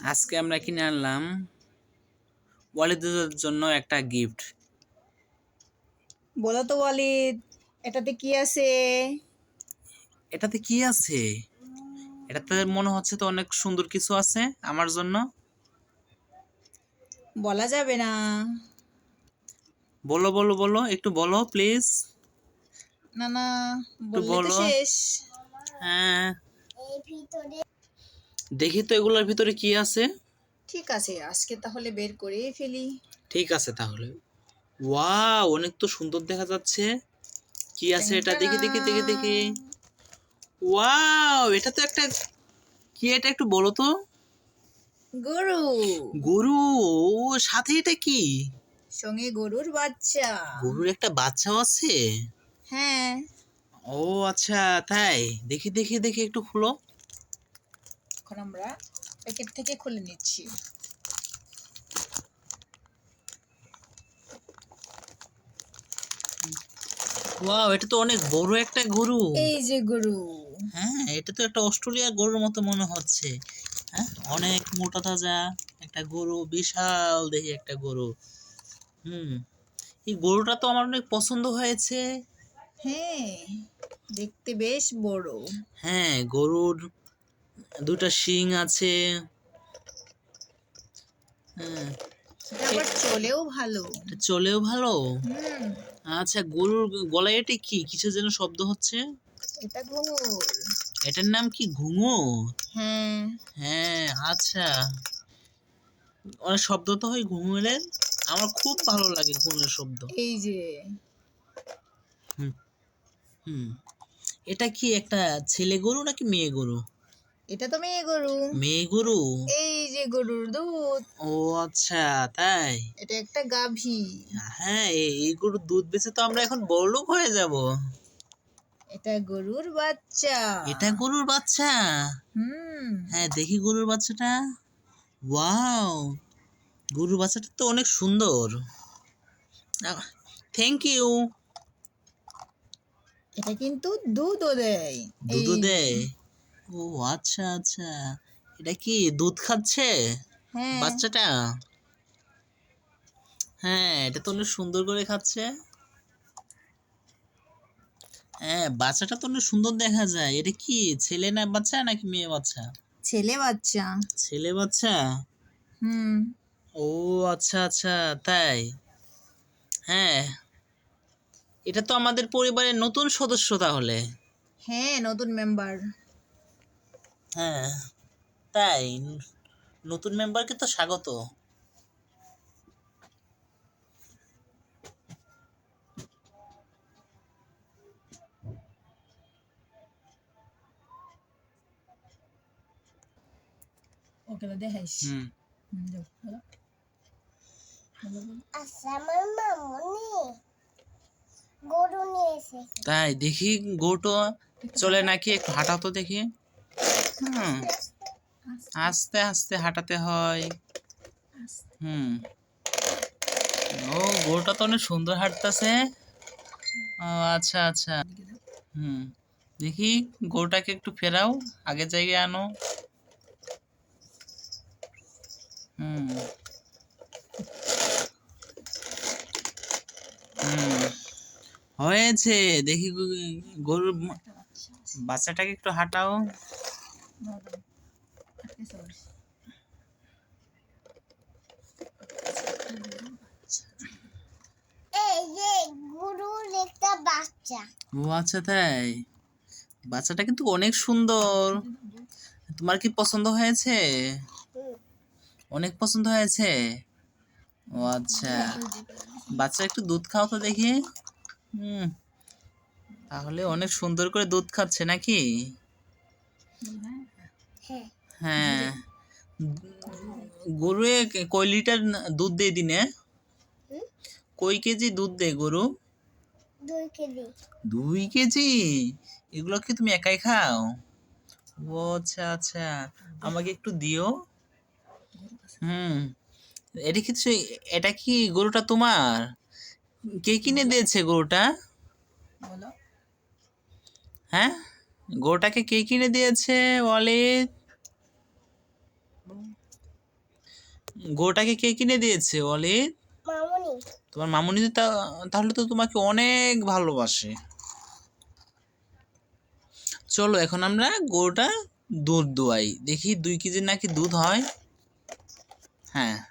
আজকে আমরা কিনে আনলাম ওয়ালিদের জন্য একটা গিফট বলো তো ওয়ালিদ এটাতে কি আছে? এটাতে কি আছে? এটাতে মনে হচ্ছে তো অনেক সুন্দর কিছু আছে আমার জন্য। বলা যাবে না। বলো বলো বলো একটু বলো প্লিজ না না বলো। শেষ। হ্যাঁ। দেখি তো এগুলোর ভিতরে কি আছে। ঠিক আছে আজকে তাহলে বের করে ফেলি। ঠিক আছে তাহলে। ওয়াও অনেক তো সুন্দর দেখা যাচ্ছে। কি আছে এটা? দেখি দেখি দেখি দেখি। ওয়াও এটা তো একটা কি এটা একটু বলো তো। গরু। গরু ও সাথে এটা কি? সঙ্গে গরুর বাচ্চা। গরুর একটা বাচ্চাও আছে? হ্যাঁ। ও আচ্ছা তাই। দেখি দেখি দেখি একটু খুলো। এখন আমরা প্যাকেট থেকে খুলে নিচ্ছি। ওয়াও এটা তো অনেক বড় একটা গরু। এই যে গরু। হ্যাঁ এটা তো একটা অস্ট্রেলিয়া গরুর মতো মনে হচ্ছে। হ্যাঁ অনেক মোটা তাজা একটা গরু বিশাল দেখি একটা গরু। হুম এই গরুটা তো আমার অনেক পছন্দ হয়েছে। হ্যাঁ দেখতে বেশ বড়। হ্যাঁ গরুর দুটা শিং আছে। হ্যাঁ। চলেও ভালো। চলেও ভালো? আচ্ছা গরুর গলায় এটা কি? কিছু যেন শব্দ হচ্ছে? এটা ঘুঙুর। এটার নাম কি ঘুঙুর? হ্যাঁ। হ্যাঁ আচ্ছা। অনেক শব্দ তো হয় ঘুঙুরের। আমার খুব ভালো লাগে ঘুঙুরের শব্দ। এই যে। হুম। হুম। এটা কি একটা ছেলে গরু নাকি মেয়ে গরু? এটা তো মেয়ে গরু। মেয়ে গরু? এই যে গরুর দুধ। ও আচ্ছা তাই? এটা একটা গাভী। হ্যাঁ এই গরুর দুধ বেচে তো আমরা এখন বড়লোক হয়ে যাব। এটা গরুর বাচ্চা। এটা গরুর বাচ্চা? হুম। হ্যাঁ দেখি গরুর বাচ্চাটা। ওয়াও! গরুর বাচ্চাটা তো অনেক সুন্দর। থ্যাংক ইউ এটা কিন্তু দুধও দেয়। দুধও দেয়? ও আচ্ছা আচ্ছা। এটা কি দুধ খাচ্ছে? হ্যাঁ। বাচ্চাটা? হ্যাঁ এটা তো অনেক সুন্দর করে খাচ্ছে। হ্যাঁ বাচ্চাটা তো অনেক সুন্দর দেখা যায়। এটা কি ছেলে না বাচ্চা নাকি মেয়ে বাচ্চা? ছেলে বাচ্চা। ছেলে বাচ্চা? হুম। ও আচ্ছা আচ্ছা তাই। হ্যাঁ। এটা তো আমাদের পরিবারের নতুন সদস্য তাহলে। হ্যাঁ নতুন মেম্বার হ্যাঁ তাই। নতুন মেম্বারকে তো স্বাগত। ওকে তো দেখাইস। হুম। যাও, বলো। এসেছে। তাই দেখি গোটো চলে নাকি একটু হাঁটাও তো দেখি। আস্তে আস্তে হাঁটাতে হয়। হুম। ও গরুটা তো অনেক সুন্দর হাঁটতেছে। ও আচ্ছা আচ্ছা। হুম, দেখি গরুটাকে একটু ফেরাও, আগের জায়গায় আনো। হুম। হুম, হয়েছে। দেখি গরুর বাচ্চাটাকে একটু হাঁটাও। ও আচ্ছা তাই? বাচ্চাটা কিন্তু অনেক সুন্দর। তোমার কি পছন্দ হয়েছে? অনেক পছন্দ হয়েছে? ও আচ্ছা। বাচ্চা একটু দুধ খাও তো দেখি। হুম। তাহলে অনেক সুন্দর করে দুধ খাচ্ছে নাকি? হ্যাঁ। গরু কয় লিটার দুধ দেয় দিনে? কই কেজি দুধ দেয় গরু? দুই কেজি। এগুলো কি তুমি একাই খাও? ও আচ্ছা আচ্ছা। আমাকে একটু দিও। হুম। এটা কিছু এটা কি গরুটা তোমার? কে কিনে দিয়েছে গরুটা? হ্যাঁ? গরুটাকে কে কিনে দিয়েছে ওয়ালিদ? গরুটাকে কে কিনে দিয়েছে অলি তোমার মামুনি তা- তাহলে তো তোমাকে অনেক ভালোবাসে। চলো এখন আমরা গরুটা দুধ দোয়াই। দেখি দুই কেজি নাকি দুধ হয়। হ্যাঁ।